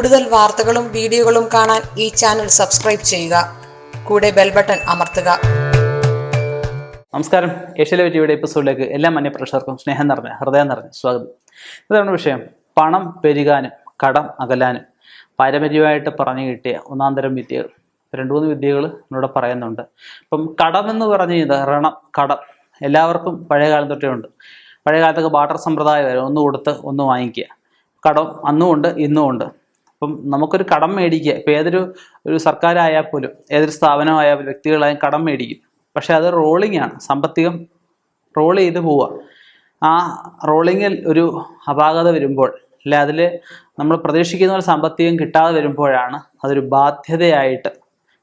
കൂടുതൽ വാർത്തകളും വീഡിയോകളും കാണാൻ ഈ ചാനൽ സബ്സ്ക്രൈബ് ചെയ്യുക. കൂടെ ബെൽ ബട്ടൺ അമർത്തുക. നമസ്കാരം. ഏഷ്യയിലെ വിജയുടെ എപ്പിസോഡിലേക്ക് എല്ലാ മന്യപ്രേക്ഷകർക്കും സ്നേഹം നിറഞ്ഞ ഹൃദയം നിറഞ്ഞ സ്വാഗതം. ഇതാണ് വിഷയം. പണം പെരുകാനും കടം അകലാനും. പാരമ്പര്യമായിട്ട് പറഞ്ഞു കിട്ടിയ ഒന്നാം തരം വിദ്യകൾ. രണ്ട് മൂന്ന് വിദ്യകൾ എന്നോട് പറയുന്നുണ്ട്. അപ്പം കടം എന്ന് പറഞ്ഞു കഴിഞ്ഞാൽ ഋണം കടം എല്ലാവർക്കും പഴയ കാലം തൊട്ടേ ഉണ്ട്. പഴയ കാലത്തൊക്കെ ബാട്ടർ വരെ ഒന്ന് കൊടുത്ത് ഒന്ന് വാങ്ങിക്കുക. കടം അന്നും ഉണ്ട് ഇന്നും ഉണ്ട്. അപ്പം നമുക്കൊരു കടം മേടിക്കുക. ഇപ്പം ഏതൊരു ഒരു സർക്കാരായാൽ പോലും ഏതൊരു സ്ഥാപനമായാൽ പോലും വ്യക്തികളായാലും കടം മേടിക്കും. പക്ഷെ അത് റോളിംഗ് ആണ്. സാമ്പത്തികം റോൾ ചെയ്ത് പോവുക. ആ റോളിങ്ങിൽ ഒരു അപാകത വരുമ്പോൾ അല്ലെ അതിൽ നമ്മൾ പ്രതീക്ഷിക്കുന്ന ഒരു സാമ്പത്തികം കിട്ടാതെ വരുമ്പോഴാണ് അതൊരു ബാധ്യതയായിട്ട്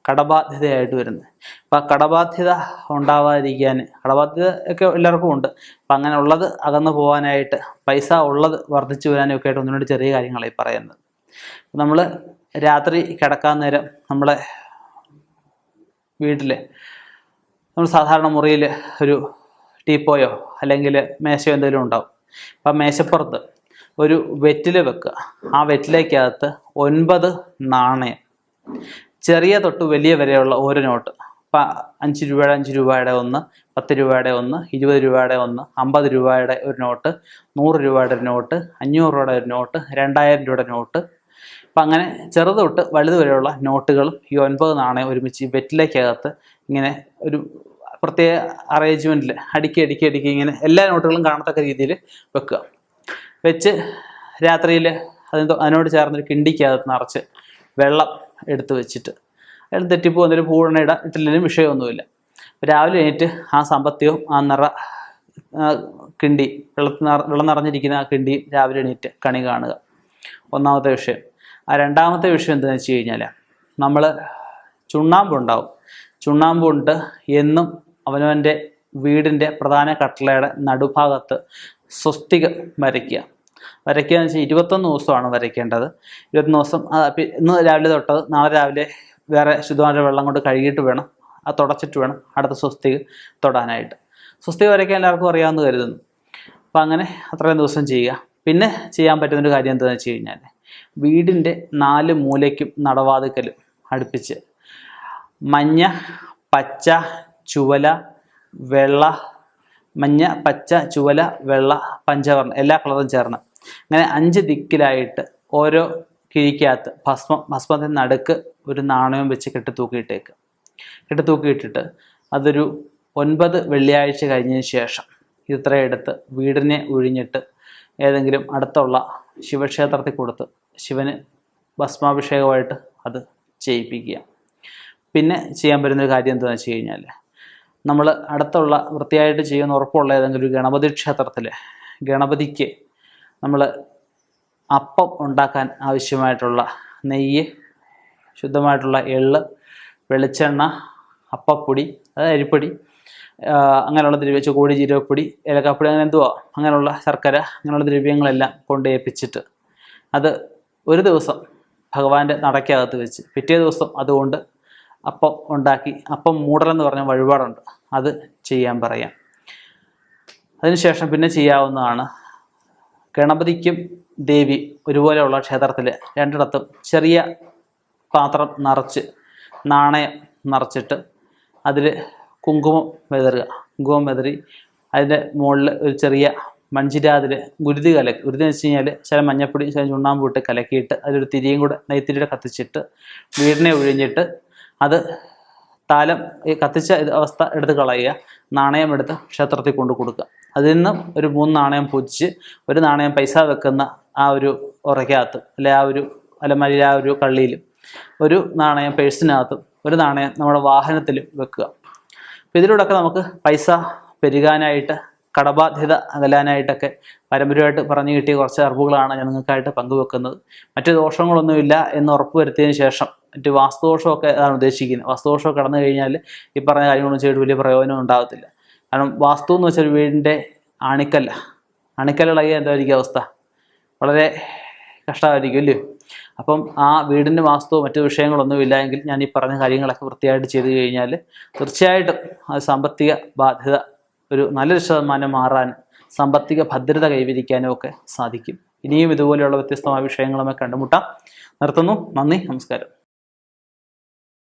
കടബാധ്യതയായിട്ട് വരുന്നത്. അപ്പം ആ കടബാധ്യത ഉണ്ടാവാതിരിക്കാൻ കടബാധ്യത ഒക്കെ എല്ലാവർക്കും ഉണ്ട്. അപ്പം അങ്ങനെ ഉള്ളത് അകന്നു പോകാനായിട്ട് പൈസ ഉള്ളത് വർദ്ധിച്ചു വരാനും ഒക്കെ ആയിട്ട് ഒന്നിനോട് ചെറിയ കാര്യങ്ങളായി പറയുന്നത്. നമ്മൾ രാത്രി കിടക്കാൻ നേരം നമ്മളെ വീട്ടിൽ നമ്മൾ സാധാരണ മുറിയിൽ ഒരു ടീപ്പോയോ അല്ലെങ്കിൽ മേശയോ എന്തെങ്കിലും ഉണ്ടാവും. അപ്പം മേശപ്പുറത്ത് ഒരു വെറ്റില വെക്കുക. ആ വെറ്റിലേക്കകത്ത് ഒൻപത് നാണയം. ചെറിയ തൊട്ട് വലിയ വരെയുള്ള ഓരോ നോട്ട്. ഇപ്പം അഞ്ച് രൂപയുടെ അഞ്ച് രൂപയുടെ ഒന്ന് പത്ത് രൂപയുടെ ഒന്ന് ഇരുപത് രൂപയുടെ ഒന്ന് അമ്പത് രൂപയുടെ ഒരു നോട്ട് നൂറ് രൂപയുടെ ഒരു നോട്ട് അഞ്ഞൂറ് രൂപയുടെ ഒരു നോട്ട് രണ്ടായിരം രൂപയുടെ നോട്ട് അപ്പം അങ്ങനെ ചെറുത് തൊട്ട് വലുത് വരെയുള്ള നോട്ടുകളും ഈ ഒൻപത് നാണയം ഒരുമിച്ച് ഈ വെറ്റിലേക്കകത്ത് ഇങ്ങനെ ഒരു പ്രത്യേക അറേഞ്ച്മെന്റിൽ അടുക്കി അടുക്കി അടുക്കി ഇങ്ങനെ എല്ലാ നോട്ടുകളും കാണത്തക്ക രീതിയിൽ വെക്കുക. വെച്ച് രാത്രിയിൽ അതിന് അതിനോട് ചേർന്നൊരു കിണ്ടിക്കകത്ത് നിറച്ച് വെള്ളം എടുത്ത് വെച്ചിട്ട് അതിൽ തെറ്റിപ്പോ എന്തെങ്കിലും പൂവെണ്ണ ഇട ഇട്ടില്ലെങ്കിലും വിഷയമൊന്നുമില്ല. രാവിലെ എണീറ്റ് ആ സമ്പത്തിയും ആ നിറ കിണ്ടി വെള്ളത്തിൽ വെള്ളം നിറഞ്ഞിരിക്കുന്ന ആ കിണ്ടി രാവിലെ എണീറ്റ് കണി കാണുക. ഒന്നാമത്തെ വിഷയം. ആ രണ്ടാമത്തെ വിഷയം എന്താണെന്ന് വെച്ച് കഴിഞ്ഞാൽ നമ്മൾ ചുണ്ണാമ്പ് ഉണ്ടാവും. ചുണ്ണാമ്പ് കൊണ്ട് എന്നും അവനവന്റെ വീടിന്റെ പ്രധാന കട്ടളയുടെ നടുഭാഗത്ത് സ്വസ്തിക വരയ്ക്കുക. വരയ്ക്കുക എന്ന് വെച്ചാൽ ഇരുപത്തൊന്ന് ദിവസമാണ് വരയ്ക്കേണ്ടത്. ഇരുപത്തൊന്ന് ദിവസം ഇന്ന് രാവിലെ തൊട്ടത് നാളെ രാവിലെ വേറെ ശുദ്ധമായ വെള്ളം കൊണ്ട് കഴുകിയിട്ട് വേണം അത് തുടച്ചിട്ട് വേണം അടുത്ത സ്വസ്തിക തൊടാനായിട്ട്. സ്വസ്തിക വരയ്ക്കാൻ എല്ലാവർക്കും അറിയാമെന്ന് കരുതുന്നു. അപ്പം അങ്ങനെ അത്രയും ദിവസം ചെയ്യുക. പിന്നെ ചെയ്യാൻ പറ്റുന്നൊരു കാര്യം എന്താണെന്ന് വെച്ച് കഴിഞ്ഞാൽ വീടിന്റെ നാല് മൂലയ്ക്കും നടവാതുക്കലും അടുപ്പിച്ച്. മഞ്ഞ പച്ച ചുവല വെള്ള മഞ്ഞ പച്ച ചുവല വെള്ള പഞ്ചവർണം എല്ലാ കളറും ചേർന്ന്. അങ്ങനെ അഞ്ച് ദിക്കിലായിട്ട് ഓരോ കിഴിക്കകത്ത് ഭസ്മം ഭസ്മത്തിന്റെ നടുക്ക് ഒരു നാണയം വെച്ച് കെട്ടി തൂക്കിയിട്ടേക്ക്. കെട്ടി തൂക്കിയിട്ടിട്ട് അതൊരു ഒൻപത് വെള്ളിയാഴ്ച കഴിഞ്ഞതിന് ശേഷം ഇത്രയെടുത്ത് വീടിനെ ഒഴിഞ്ഞിട്ട് ഏതെങ്കിലും അടുത്തുള്ള ശിവക്ഷേത്രത്തിൽ കൊടുത്ത് ശിവന് ഭസ്മാഭിഷേകമായിട്ട് അത് ചെയ്യിപ്പിക്കുക. പിന്നെ ചെയ്യാൻ പറ്റുന്നൊരു കാര്യം എന്താണെന്ന് വെച്ച് കഴിഞ്ഞാൽ നമ്മൾ അടുത്തുള്ള വൃത്തിയായിട്ട് ചെയ്യുന്ന ഉറപ്പുള്ള ഏതെങ്കിലും ഒരു ഗണപതി ക്ഷേത്രത്തിൽ ഗണപതിക്ക് നമ്മൾ അപ്പം ഉണ്ടാക്കാൻ ആവശ്യമായിട്ടുള്ള നെയ്യ് ശുദ്ധമായിട്ടുള്ള എള്ള് വെളിച്ചെണ്ണ അപ്പപ്പൊടി അതായത് അരിപ്പൊടി അങ്ങനെയുള്ള ദ്രവ്യ ചുവടി ജീരകപ്പൊടി ഏലക്കാപ്പൊടി അങ്ങനെ എന്തുവാ അങ്ങനെയുള്ള ശർക്കര അങ്ങനെയുള്ള ദ്രവ്യങ്ങളെല്ലാം കൊണ്ട് ഏൽപ്പിച്ചിട്ട് അത് ഒരു ദിവസം ഭഗവാന്റെ നടക്കകത്ത് വെച്ച് പിറ്റേ ദിവസം അതുകൊണ്ട് അപ്പം ഉണ്ടാക്കി അപ്പം മൂടലെന്ന് പറഞ്ഞ വഴിപാടുണ്ട്. അത് ചെയ്യാൻ പറയാം. അതിനുശേഷം പിന്നെ ചെയ്യാവുന്നതാണ് ഗണപതിക്കും ദേവി ഒരുപോലെയുള്ള ക്ഷേത്രത്തിൽ രണ്ടിടത്തും ചെറിയ പാത്രം നിറച്ച് നാണയം നിറച്ചിട്ട് അതിൽ കുങ്കുമം വിതറുക. കുങ്കുമം വിതറി അതിന്റെ മുകളിൽ ഒരു ചെറിയ മൺചിരാതിൽ ഗുരുതി കലക്കി ഗുരുതി എന്ന് വെച്ച് കഴിഞ്ഞാൽ ചില മഞ്ഞപ്പൊടി ചില ചുണ്ണാമ്പ് ഇട്ട് കലക്കിയിട്ട് അതിലൊരു തിരിയും കൂടെ നെയ്ത്തിരിയുടെ കത്തിച്ചിട്ട് വീടിനെ ഒഴിഞ്ഞിട്ട് അത് താലം ഈ കത്തിച്ച അവസ്ഥ എടുത്ത് കളയുക. നാണയം എടുത്ത് ക്ഷേത്രത്തിൽ കൊണ്ട് കൊടുക്കുക. അതിൽ നിന്നും ഒരു മൂന്ന് നാണയം പൂജിച്ച് ഒരു നാണയം പൈസ വെക്കുന്ന ആ ഒരു ഉറയ്ക്കകത്ത് അല്ലെ ആ ഒരു അലമാരിയിൽ ആ ഒരു കള്ളിയിലും ഒരു നാണയം പേഴ്സിനകത്തും ഒരു നാണയം നമ്മുടെ വാഹനത്തിലും വെക്കുക. അപ്പോൾ ഇതിലൂടെയൊക്കെ നമുക്ക് പൈസ പെരുകാനായിട്ട് കടബാധ്യത അകലാനായിട്ടൊക്കെ പാരമ്പര്യമായിട്ട് പറഞ്ഞു കിട്ടിയ കുറച്ച് അറിവുകളാണ് ഞാൻ നിങ്ങൾക്കായിട്ട് പങ്കുവെക്കുന്നത്. മറ്റു ദോഷങ്ങളൊന്നുമില്ല എന്ന് ഉറപ്പുവരുത്തിയതിന് ശേഷം മറ്റ് വാസ്തുദോഷമൊക്കെ അതാണ് ഉദ്ദേശിക്കുന്നത്. വാസ്തുദോഷം കടന്നു കഴിഞ്ഞാൽ ഈ പറഞ്ഞ കാര്യങ്ങളൊന്നും ചെയ്തിട്ട് വലിയ പ്രയോജനം ഉണ്ടാകത്തില്ല. കാരണം വാസ്തു എന്ന് വെച്ചാൽ വീടിന്റെ അണിക്കല്ല ആണിക്കല്ലിളകിയ എന്തായിരിക്കും അവസ്ഥ? വളരെ കഷ്ടമായിരിക്കും അല്ലയോ അപ്പം ആ വീടിന്റെ വാസ്തുവോ മറ്റു വിഷയങ്ങളൊന്നും ഇല്ലെങ്കിൽ ഞാൻ ഈ പറഞ്ഞ കാര്യങ്ങളൊക്കെ വൃത്തിയായിട്ട് ചെയ്തു കഴിഞ്ഞാൽ തീർച്ചയായിട്ടും ആ സാമ്പത്തിക ബാധ്യത ഒരു നല്ലൊരു ശതമാനം മാറാൻ സാമ്പത്തിക ഭദ്രത കൈവരിക്കാനും ഒക്കെ സാധിക്കും. ഇനിയും ഇതുപോലെയുള്ള വ്യത്യസ്തമായ വിഷയങ്ങളുമൊക്കെ കണ്ടുമുട്ടാം. നിർത്തുന്നു. നന്ദി. നമസ്കാരം.